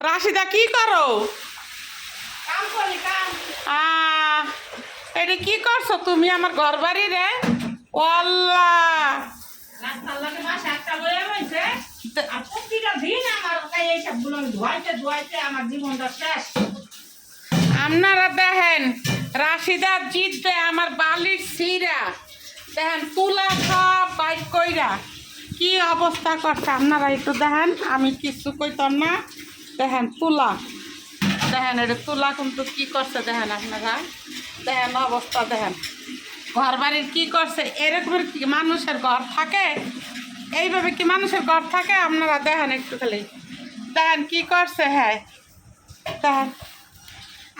রাশিদা কি করো? এটা কি করছ তুমি আমার ঘর বাড়ি রে আপনারা দেখেন রাশিদা জিতবে আমার বালির সিরা দেখেন তুলা সব বাইক কইরা কি অবস্থা করছে? আপনারা একটু দেখেন আমি কিছু কইতাম না। দেখেন, তুলা। দেখেন, এটা তুলা কিন্তু কি করছে দেখেন আপনারা? দেখেন অবস্থা, দেখেন। ঘর বাড়ির কী করছে? এরকমের কি মানুষের ঘর থাকে? এইভাবে কি মানুষের ঘর থাকে? আপনারা দেখেন একটু খালি। দেখেন কি করছে হ্যাঁ। দেখেন।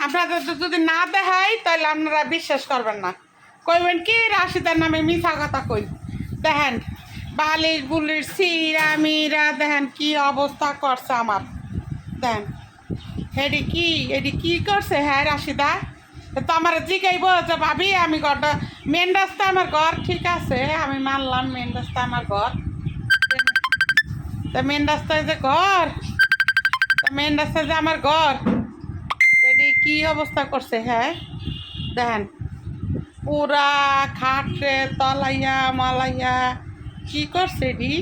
আপনাদের যদি না দেখাই, তাহলে আপনারা বিশ্বাস করবেন না। কইবেন, কি রাশিদার নামে মিথ্যা কথা কই? দেখেন, বালিশ বুলির সিরা, মিরা, দেখেন কি অবস্থা করছে আমার। দেখেন হেডি কি এডি কি করছে? হ্যাঁ রাশিদা। তো আমার জিগাইব যে ভাবি, আমি ঘরটা মেন রাস্তা আমার ঘর, ঠিক আছে, আমি মানলাম মেন রাস্তা আমার ঘর। তা মেন রাস্তায় যে ঘর, তা মেন রাস্তায় যে আমার ঘর। এটি কি অবস্থা করছে হ্যাঁ? দেখেন পুরা খাটে তলাইয়া, মালাইয়া, কি করছে এটি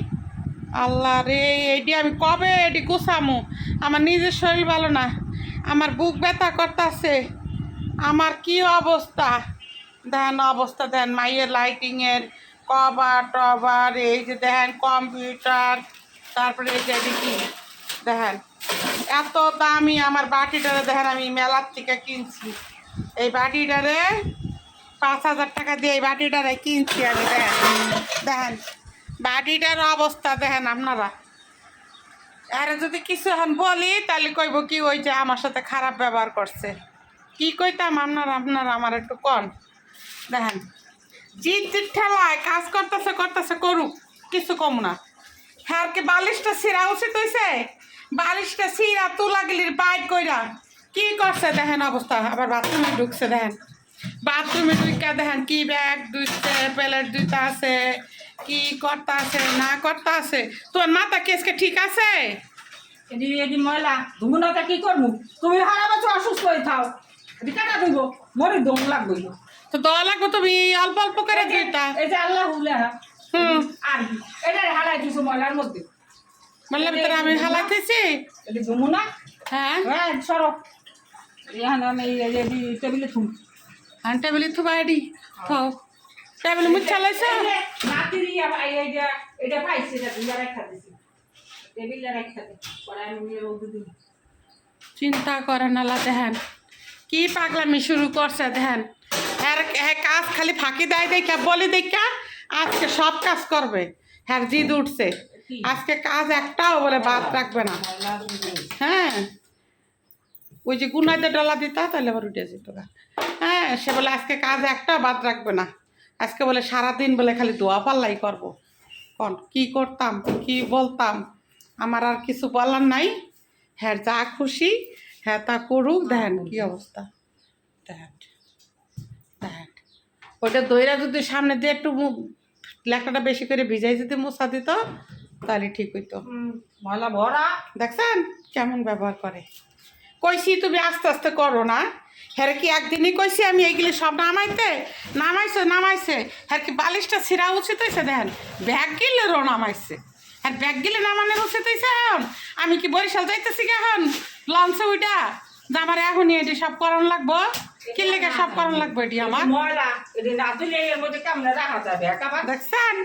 আল্লাহ রে এটি আমি কবে এটি গুছামু? আমার নিজের শরীর ভালো না, আমার বুক ব্যথা করতেছে, আমার কি অবস্থা? দেখেন অবস্থা দেন, মাইয়ের লাইটিংয়ের কভার টভার, এই যে দেখেন কম্পিউটার তারপরে এই যে কি দেখেন এত দামি আমার বাটিটারে দেখেন আমি মেলার থেকে কিনছি। এই বাটিটারে পাঁচ হাজার টাকা দিয়ে এই বাটিটারে কিনছি আমি দেখেন দেখেন বাটিটার অবস্থা দেখেন আপনারা। আরে যদি কিছু এখন বলি, তাহলে কইব কি ওই যে আমার সাথে খারাপ ব্যবহার করছে। কি কইতাম আপনার আপনার আমার একটু কন। দেখেন জিত জিত ঠেলায় কাজ করতেছে করতেছে করুক, কিছু কম না। হ্যাঁ কি বালিশটা সিরা উচিত হয়েছে বালিশটা সিরা তুলা গেলির বাইট কইরা কি করছে? দেখেন অবস্থা, আবার বাথরুমে ঢুকছে, দেখেন। বাথরুমে ঢুকা দেখেন কি ব্যাগ দুইতে প্লেট দুইটা আছে। কি করতে আছে না করতে আছে? তোর মাথা কেসকে ঠিক আছে? এদি এদি ময়লা ধুমুনাটা কি করব? তুমি সারা বছর অসুস্থ হয়ে থাও। এদি কাটা দিব মরে দম লাগবে। তো দয়া লাগবে তুমি অল্প অল্প করে দিতা এই যে আল্লাহ হুলে হুম। আর এটা হালাই দিছো ময়লার মধ্যে। বললাম তোর আমি হালাইতেছি? এদি ধুমুনা? হ্যাঁ। হ্যাঁ সরো। এখানে আমি এই যে টেবিলে থুম। আর টেবিলে থুবা এডি থাও। টেবিলে মুখ চালাইছ নাতিরি আবার এই যে এটা পাইছে এটা দুইটা রেখা দিছি টেবিলে রেখা দে পরে আমি নিয়ে রোদ দিই চিন্তা করে নালা দেখেন কি পাগলামি শুরু করছে দেখেন। হ্যাঁ হ্যাঁ কাজ খালি ফাঁকি দেয় দেখা বলি দেখা আজকে সব কাজ করবে। হ্যাঁ জিদ উঠছে। আজকে কাজ একটাও বলে বাদ রাখবে না। হ্যাঁ। ওই যে গুনাইতে ডলা দিতা তাহলে আবার উঠে যেত হ্যাঁ সে বলে আজকে কাজ একটা বাদ রাখবে না। আজকে বলে সারাদিন বলে খালি দোয়া পাল্লাই করব। কন কি করতাম কি বলতাম? আমার আর কিছু বলার নাই। হ্যাঁ যা খুশি হ্যাঁ তা করুক দেখেন কি অবস্থা? দেখেন দেখেন ওইটা দইরা যদি সামনে দিয়ে একটু লেখাটা বেশি করে ভিজাই যদি মশা দিত তাহলে ঠিক হইতো। হুম, ময়লা ভরা। দেখছেন? কেমন ব্যবহার করে। কইছি তুমি আস্তে আস্তে করো না। হ্যাঁ কি একদিনই কইছি আমি এইগুলি সব নামাইতে নামাইছে নামাইছে। হ্যাঁ কি বালিশটা ছিঁড়া উচিত হয়েছে দেখেন ব্যাগ গিলেরও নামাইছে। হ্যাঁ ব্যাগ গিলে নামানোর উচিত হয়েছে এখন। আমি কি বরিশাল যাইতেছি কি এখন? লঞ্চে ওইটা যে আমার এখনই এটি সব করান লাগবো? কি লেগে সব করান লাগবো এটি আমার? দেখছেন?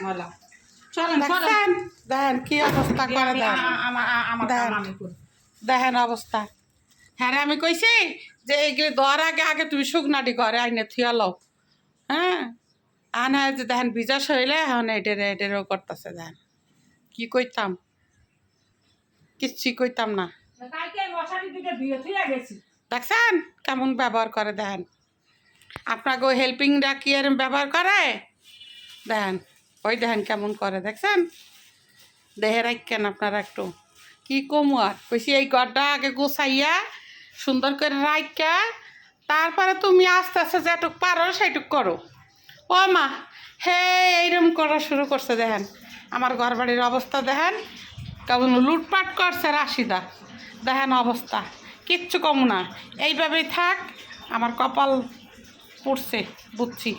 দেখেন কি অবস্থা করি। দেখেন অবস্থা। হ্যাঁ রে, আমি কইছি যে এইগুলি দেওয়ার আগে আগে তুমি শুকনাটি ঘরে আইনে থিয়া লও। হ্যাঁ? আনা যে দেখেন বিজা শৈলে এখন এটেরে এটেরেও করতেছে দেখেন। কি কইতাম? কিচ্ছুই কইতাম না। দেখছেন কেমন ব্যবহার করে দেখেন। আপনাকে হেল্পিংরা কি এরম ব্যবহার করে? দেখেন ওই দেখেন কেমন করে দেখছেন? দেহে রাখেন আপনারা একটু। কি কমু আর? কইছি এই ঘরটা আগে গোছাইয়া সুন্দর করে রাইকা তারপরে তুমি আস্তে আস্তে যেটুক পারো সেটুক করো। ও মা, হে এইরকম করা শুরু করছে দেখেন। আমার ঘর বাড়ির অবস্থা দেখেন, কেমন লুটপাট করছে রাশিদা। দেখেন অবস্থা, কিচ্ছু কম না। এইভাবেই থাক, আমার কপাল পড়ছে, বুঝছি।